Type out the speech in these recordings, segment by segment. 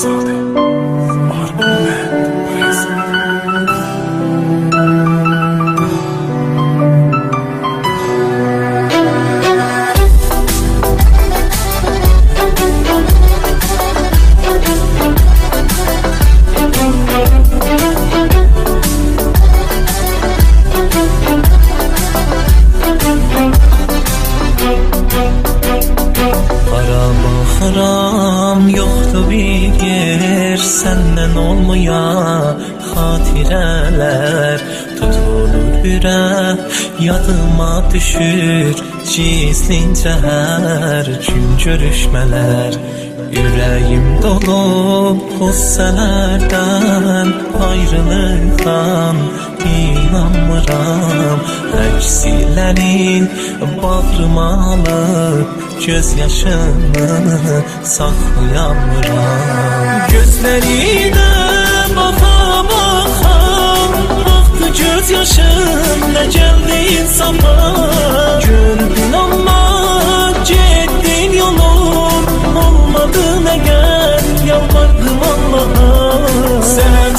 something. Olmaya Hatireler. Tutulur ürək Yadıma düşür gizlincə hər gün görüşmələr Ürəyim dolu qüssələrdən Ayrılıqdan inanmıram. Əksilərin bağrıma alıb Göz yaşını saxlayamıram Gözlərinə baxa baxa Aktı göz yaşım ne geldi insana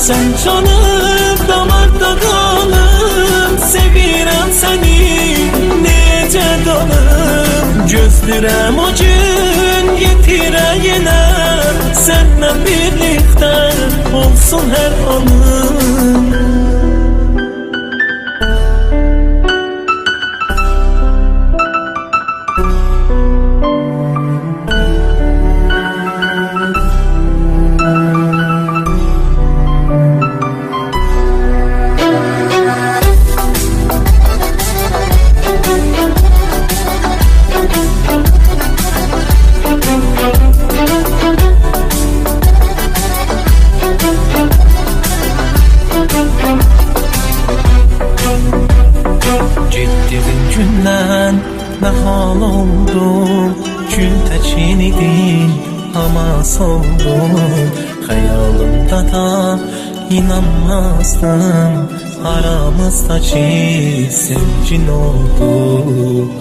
Sen canım damarda kalım Sevirem seni nece dalım Gözlürem o gün getire yine Seninle birlikte olsun her anım Gittiğin gündən nə hal oldu. Gül təkin idin ama soldum Xəyalımda da inanmazdım. Aramızdaki sevgin oldu.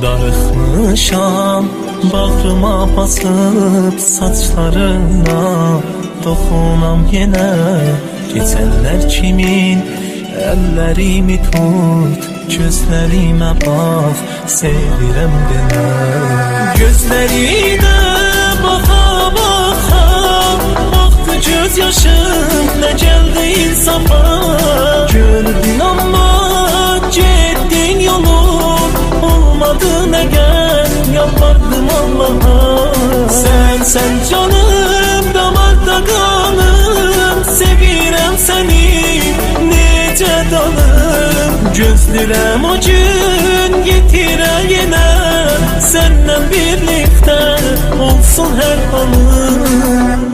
Darıxmışam Bağrıma basıb saçlarına. Toxunam yenə Keçənlər kimin Əllərimi tut Gözlərimə bax Sevirəm demə Gözlərinə baxa baxa Aktı göz yaşım Ne geldi insana? Gördün ama Gittin yolun Olmadı ne gel Yalvardım Allah'a. Sen sen canım Damarda kanım Sevirem seni Nece dalım Gözlürem o gün yine Seninle birlikte Olsun her anım